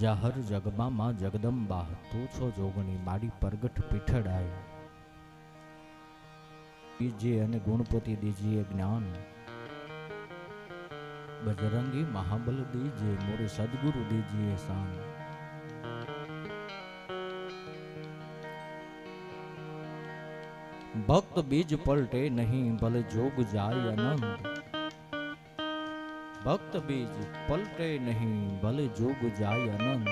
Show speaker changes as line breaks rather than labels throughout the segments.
જાહર જગમાં માં જગદંબા, તું છો જોગણી મારી પરગટ પીઠડાય. દીજે અને ગુણપતિ દીજીએ જ્ઞાન. બજરંગી મહાબલ દીજે મોરે સદગુરુ દીજીએ સાન. ભક્ત બીજ પલટે નહીં, ભલે જોગ જાય અનંત. ભક્ત બીજ પલટે નહીં, ભલે જોગ જાય અનંત.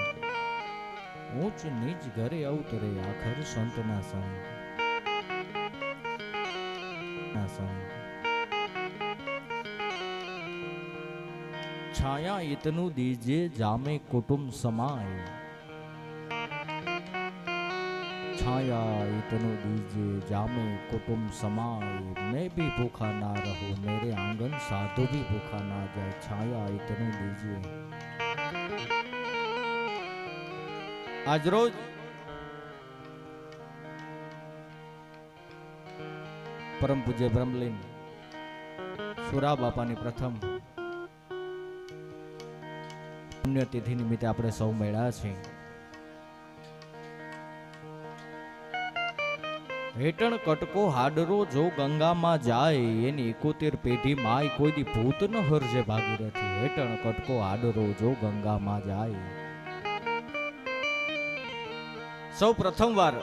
ઊંચ નીચ ઘરે અવતરે આખર સંતના સંગ. છાયા ઇતનું દીજે જામે કુટુંબ સમાય. છાયા ઇતનું બીજ જામે, કુટુંબ સમાય, મેં ભી ભૂખા ના રહું, મેરે આંગણ સાધુ ભી ભૂખા ના જાય, છાયા ઇતનું બીજ આજરોજ પરમ પૂજ્ય બ્રહ્મલીન સુરા બાપાની પ્રથમ પુણ્યતિથિ નિમિત્તે આપણે સૌ મળ્યા છીએ. હેટણ કટકો હાડરો જો ગંગામાં જાય, એની એકોતેર પેઢી માય કોઈ દી ભૂત ન હરજે ભાગીરથી. હેટણ કટકો હાડરો જો ગંગામાં જાય. સૌ પ્રથમવાર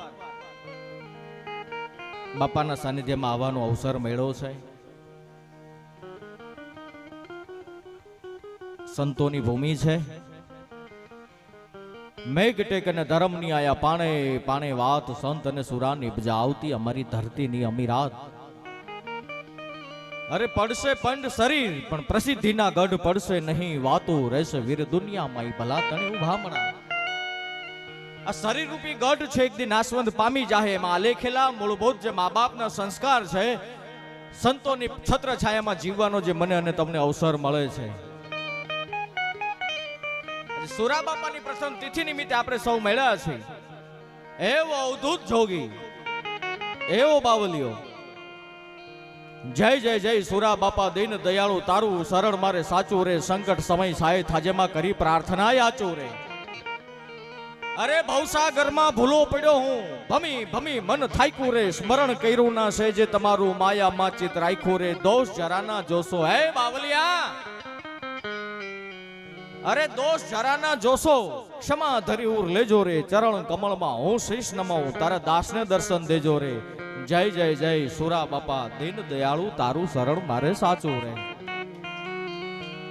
બાપાના સાનિધ્યમાં આવવાનો અવસર મળ્યો છે. સંતોની ભૂમિ છે. મેઘ ટેક અને ધર્મની આયા પાણે પાણે વાત સંત અને સુરાની આવતી અમારી ધરતીની અમીરાત. અરે પડશે પંડ શરીર, પણ પ્રસિદ્ધિના ગઢ પડશે નહીં, વાતો રહેશે વીર દુનિયામાં ભલા તણે ઉભામણા. આ શરીર રૂપી ગઢ છે, એક દિન નાશવંત પામી જાહે, એમાં આલેખેલા મૂળભૂત જે મા બાપના સંસ્કાર છે. સંતોની છત્ર છાયામાં જીવવાનો જે મને અને તમને અવસર મળે છે. સુરા બાપાની પ્રથમ તિથિ નિમિત્તે આપણે સૌ મળ્યા છીએ. એવો અવધૂત જોગી, એવો બાવલિયો. જય જય જય સુરા બાપા, દિન દયાળુ, તારું સરળ મારે સાચું રે, સંકટ સમય સાય થાજેમાં કરી પ્રાર્થના યાચું રે. અરે ભવસાગરમાં ભૂલો પડ્યો હું, ભમી ભમી મન થાક્યું રે, સ્મરણ કર્યું ના છે જે તમારું માયામાં ચિત રાખ્યું રે, દોષ જરાના જોશો. હે બાવલિયા! અરે દોષ જરાના જોશો. ક્ષમા ધરી ઉર લેજો રે, ચરણ કમળમાં હું શીશ નમાવું, તારા દાસને દર્શન દેજો રે. જય જય જય, સુરા બાપા, દીન દયાળુ, તારું શરણ મારે સાચું રે.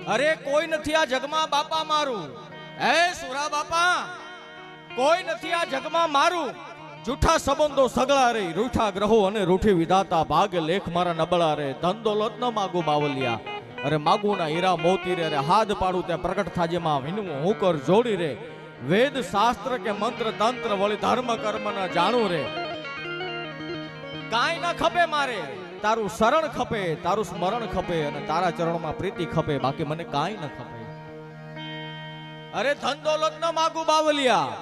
અરે કોઈ નથી આ જગમાં બાપા મારું. હે સુરા બાપા, કોઈ નથી આ જગમાં મારું. જૂઠા સંબંધો સગળા રે, રૂઠા ગ્રહો અને રૂઠી વિધાતા ભાગ લેખ મારા નબળા રે. ધન દોલત ન માગું બાવલિયા અરે માગુના હીરા મોતી રે, અરે હાથ પાડું ત્યાં પ્રગટ થાજે માં વિનવું હું કર જોડી રે. વેદ શાસ્ત્ર કે મંત્ર તંત્ર વળી ધર્મ કર્મ ન જાણું રે. કાંઈ ન ખપે મારે, તારું શરણ ખપે, તારું સ્મરણ ખપે અને તારા ચરણમાં પ્રીતિ ખપે, બાકી મને કાંઈ ન ખપે. અરે ધન દોલત ન માગું બાવલિયા.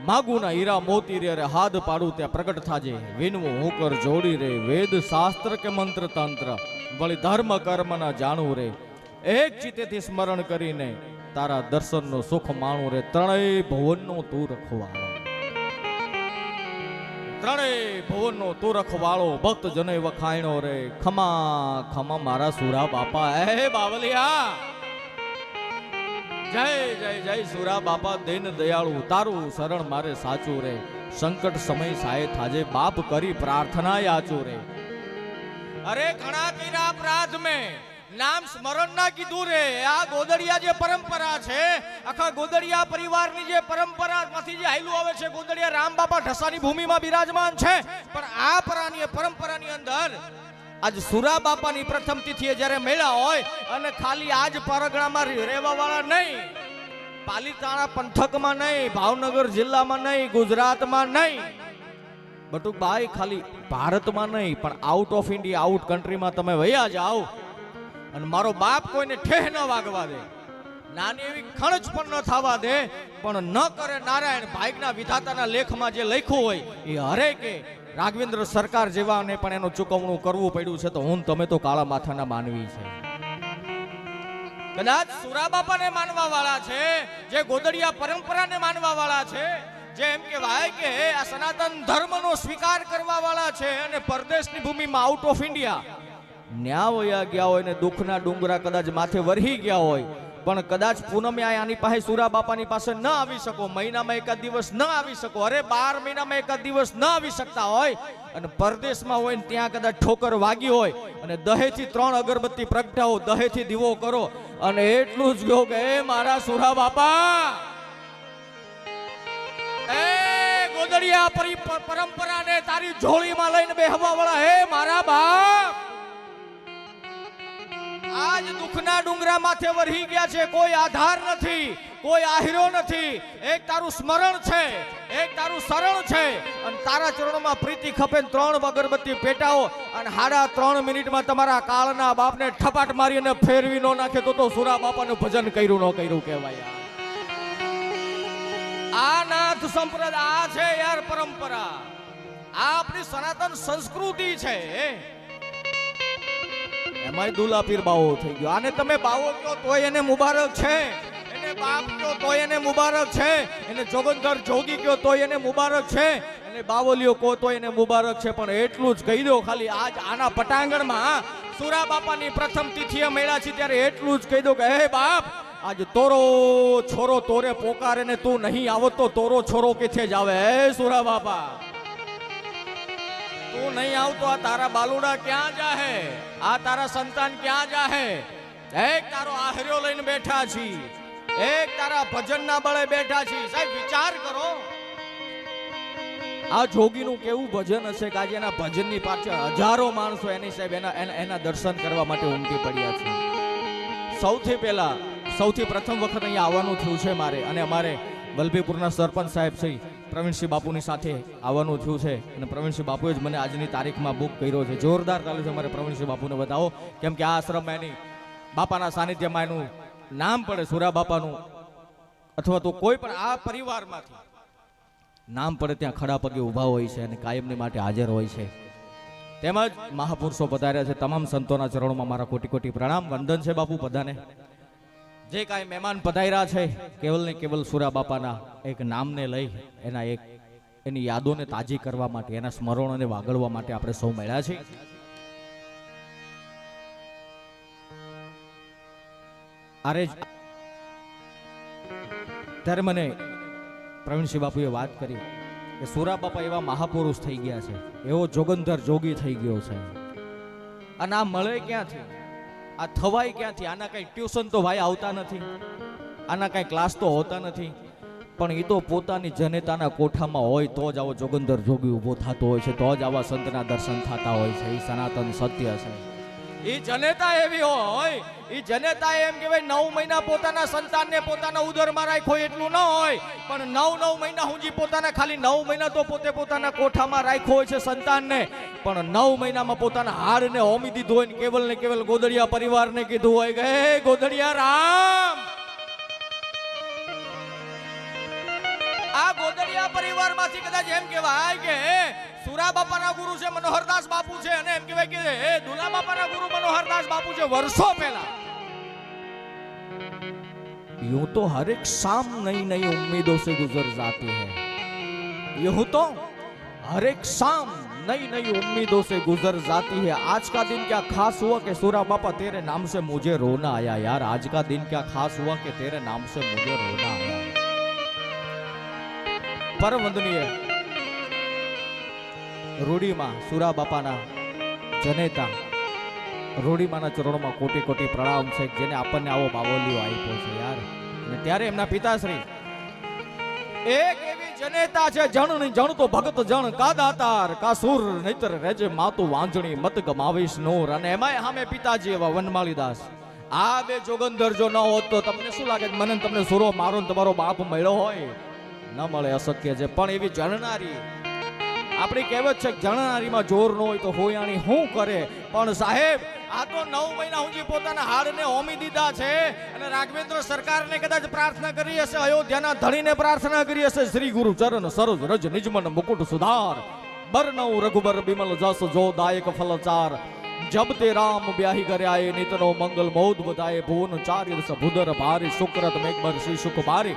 માગું ના હીરા મોતી રે, અરે હાથ પાડું ત્યાં પ્રગટ થાજે. વિનવું હું કર જોડી રે. વેદ શાસ્ત્ર કે મંત્ર તંત્ર. વળી ધર્મ કર્મ ના જાણવું રે, એક ચિત્તેથી સ્મરણ કરીને તારા દર્શનનો સુખ માણું રે. ત્રણેય ભુવનનો તું રખવાળો. ત્રણેય ભુવનનો તું રખવાળો ભક્ત જને વખાયણો રે. ખમા ખમા મારા સુરા બાપા. એ બાવલિયા! જય જય જય સુરા બાપા, દેન દયાળુ. તારું શરણ મારે સાચું રે. સંકટ સમય સાય થાજે બાપ કરી પ્રાર્થના યાચું રે. અરે ઘણા કીરા અપરાધ મેં. નામ સ્મરણ ના કીધું રે. આ ગોદડિયા જે પરંપરા છે, આખા ગોદડિયા પરિવારની જે પરંપરા માંથી જે હાઈલું આવે છે, ગોદડિયા રામ બાપા ઢસાની ભૂમિમાં બિરાજમાન છે. પણ આ પરાની પરંપરાની અંદર આજ સુરા બાપાની પ્રથમ તિથિએ જ્યારે મેળા હોય અને ખાલી આજ પરગણામાં રહેવા વાળા નહીં. પાલીતાણા પંથકમાં નહીં, ભાવનગર જિલ્લામાં નહીં, ગુજરાતમાં નહીં. બટુકભાઈ ખાલી ભારતમાં નહીં, પણ આઉટ ઓફ ઇન્ડિયા આઉટ કન્ટ્રીમાં તમે વયા જાઓ અને મારો બાપ કોઈને ઠેહ ન વાગવા દે. નાની એવી ખણજ પણ ન થવા દે, પણ ન કરે નારાયણ ભાઈકના વિધાતાના લેખમાં જે લખ્યું હોય, એ હરેકે રાઘવેન્દ્ર સરકાર જેવાને પણ એનું ચૂકવણું કરવું પડ્યું છે, તો હું તમે તો કાળા માથાના માનવી છે. કદાચ સુરા બાપાને માનવા વાળા છે, જે ગોદડિયા પરંપરાને માનવા વાળા છે જે એમ કહેવાય કે આ સનાતન ધર્મનો સ્વીકાર કરવા વાળા છે અને પરદેશની ભૂમિમાં આઉટ ઓફ ઇન્ડિયા ન્યા વયા ગયા હોય ને દુઃખના ડુંગરા કદાચ માથે વરહી ગયા હોય, પણ કદાચ પૂનમે આની પાસે સુરા બાપાની પાસે ન આવી શકો, મહિનામાં એકાદ દિવસ ન આવી શકો, અરે બાર મહિનામાં એકાદ દિવસ ન આવી શકતા હોય, અને પરદેશમાં હોય ત્યાં કદાચ ઠોકર વાગી હોય, અને દહેથી ત્રણ અગરબત્તી પ્રગટાવો, દહેથી દીવો કરો, અને એટલું જ કહો કે મારા સુરા બાપા ગોદડિયા આ પરંપરાને તારી જોળીમાં લઈને બેહવા વાળા, હે મારા બાપ? આજ દુઃખના ડુંગરા માથે વરહી ગયા છે, કોઈ આધાર નથી, કોઈ આહીરો નથી, એક તારું સ્મરણ છે, એક તારું શરણ છે, અને તારા ચરણોમાં પ્રીતિ ખપે ત્રણ અગરબત્તી પેટાવો, અને હાડા ત્રણ મિનિટમાં તમારા કાળના બાપને ઠપાટ મારી અને ફેરવી નો નાખે તો તો સુરા બાપાનું ભજન કર્યું ન કર્યું કહેવાય. આ આ નાથ સંપ્રદાય છે યાર પરંપરા. આ આપણી સનાતન સંસ્કૃતિ છે. એમાંય દુલા પીર બાવો થઈ ગયો. આને તમે બાવો કહો તો એને મુબારક છે. એને બાપ કહો તો એને મુબારક છે. એને જોગંદર જોગી કહો તોય એને મુબારક છે. એને બાવલીઓ કહો તોય એને મુબારક છે. પણ એટલું જ કહી દો ખાલી, આજ આના પટાંગણમાં સુરા બાપાની પ્રથમ તિથિએ મળ્યા છે ત્યારે એટલું જ કહી દો કે, હે બાપ આજ તોરો છોરો તોરે પોકારે ને તું નહીં આવત તોરો છોરો કેથે જ આવે સુરા બાપા. તું નહીં આવતો, આ તારા બાલુડા ક્યાં જાહે? આ તારા સંતાન ક્યાં જાહે? એક તારો આહર્યો લઈને બેઠા છી. એક તારા ભજનના બળે બેઠા છી. સાહેબ, વિચાર કરો. આ જોગીનું કેવું ભજન હશે કે આજે એના ભજનની પાછળ હજારો માણસો એની સાહેબ એના- એના દર્શન કરવા માટે ઉમટી પડ્યા છે. સૌથી પહેલા સૌથી પ્રથમ વખત અહીંયા આવવાનું થયું છે મારે અને અમારે વલભીપુરના સરપંચ સાહેબ શ્રી પ્રવીણસિંહ બાપુની સાથે આવવાનું થયું છે અને પ્રવીણસિંહ બાપુએ જ મને આજની તારીખમાં બુક કર્યો છે. જોરદાર ચાલુ છે મારે પ્રવીણસિંહ બાપુને બતાવો. કેમ કે આ આશ્રમમાં એની બાપાના સાનિધ્યમાં એનું નામ પડે, સુરા બાપાનું, અથવા તો કોઈ પણ આ પરિવારમાંથી નામ પડે ત્યાં ખડા પગે ઊભા હોય છે અને કાયમની માટે હાજર હોય છે. તેમજ મહાપુરુષો પધાર્યા છે. તમામ સંતોના ચરણોમાં મારા કોટી કોટી પ્રણામ. વંદન છે બાપુ બધાને. જે કાંઈ મહેમાન પધાર્યા છે કેવલ ને કેવલ સુરા બાપાના એક નામને લઈ એના એક એની યાદોને તાજી કરવા માટે, એના સ્મરણોને વાગળવા માટે આપણે સૌ મળ્યા છીએ. અરે ત્યારે મને પ્રવીણસિંહ બાપુએ વાત કરી કે સુરા બાપા એવા મહાપુરુષ થઈ ગયા છે, એવો જોગંધર જોગી થઈ ગયો છે. અને આ મળે ક્યાંથી આ થવાય ક્યાંથી? આના કઈ ટ્યુશન તો ભાઈ આવતા નથી. આના કઈ ક્લાસ તો હોતા નથી. પણ એ તો પોતાની જનેતાના કોઠામાં હોય તો જ આવો જોગંદર જોગી ઊભો થતો હોય છે, તો જ આવા સંતના દર્શન થતા હોય છે. એ સનાતન સત્ય છે. એ જનેતા એવી હોય એ જનેતા એમ કહેવાય, નવ મહિના પોતાના સંતાનને પોતાના ઉદરમાં રાખ્યો એટલું ન હોય, પણ નવ નવ મહિના હું પોતાના ખાલી નવ મહિના તો પોતે પોતાના કોઠામાં રાખ્યો હોય છે સંતાનને, પણ નવ મહિનામાં પોતાના હાડને હોમી દીધું હોય ને કેવલ ને કેવલ ગોદડિયા પરિવારને કીધું હોય કે ગોદડિયા રામ! આ ગોદડિયા પરિવારમાંથી કદાચ એમ કહેવાય કે સુરા બાપાના ગુરુ છે મનોહરદાસ બાપુ છે અને એમ કહેવાય કે હે દુલા બાપાના ગુરુ મનોહરદાસ બાપુ છે વર્ષો પહેલા यूं तो हर एक शाम नई नई उम्मीदों से गुजर जाती है यूं तो हर एक शाम नई नई उम्मीदों से गुजर जाती है आज का दिन क्या खास हुआ कि सूरा बापा तेरे नाम से मुझे रोना आया यार आज का दिन क्या खास हुआ कि तेरे नाम से मुझे रोना आया પરમ વંદનીય રૂડીમાં સુરા બાપાના જનેતા રૂડીમાના ચરણોમાં કોટી કોટી પ્રણામ છે, જેને આપણને આવો બાવલિયો આપ્યો છે યાર. અને ત્યારે એમના પિતાશ્રી એક એવી જનેતા છે, જણની જણ તો ભગત જણ કા કાસુર, નહીતર રેજે માતું વાંજણી મત ગમાવીશ નૂર. અને એમાંય સામે પિતાજી એવા વનમાળીદાસ આ બે જોગંદર જો ન હોત તો તમને શું લાગે મને તમને સુરો મારો તમારો બાપ મળ્યો હોય? ન મળે, અશક્ય છે. પણ એવી જણનારી આપણી કહેવત છે કે જોર ન હોય તો હોયાણી શું કરે. પણ સાહેબ, આ તો નવ મહિના સુધી પોતાના હાડને હોમી દીધા છે અને રાઘવેન્દ્ર સરકારને કદાચ પ્રાર્થના કરી હશે, અયોધ્યાના ધણીને પ્રાર્થના કરી હશે. શ્રી ગુરુ ચરણ સરોજ રજ નિજમન મુકુટ સુધાર. બરનવ રઘુબર બિમલ જસ જો દાયક ફલચાર. જબ તે રામ બ્યાહી કર્યા એ નિતનો મંગલ મૌદ બધાએ ભુવન ચાર્ય ભુદર ભારી સુક્રત મેઘબર શ્રી સુખ બારી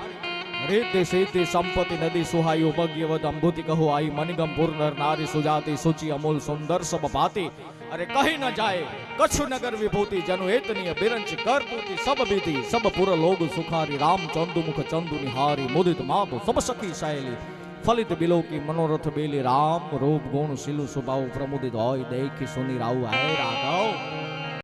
રેતે સિદ્ધિ સંપત્તિ નદી સુહાયુ ભગ્યવદ અંભૂતિ કહો આઈ મનિગમ પૂર્ણર નારી સુજાતિ સુચિ અમૂલ સુંદર સબ ભાતી અરે કહી ન જાય કચ્છ નગર વિભૂતિ જનુ એતનીય બિરંચ કરપૂતિ સબ બીતી સબ પુર લોગ સુખારી રામ ચંદુ મુખ ચંદુ નિહારી મુદિત માધુ સબ સખી સાયલી ફલિત બિલોકી મનોરથ બેલી રામ રૂપ ગુણ શીલુ સ્વભાવ પ્રમુદિત હોય દેખી સુની રાવ આય રાઘવ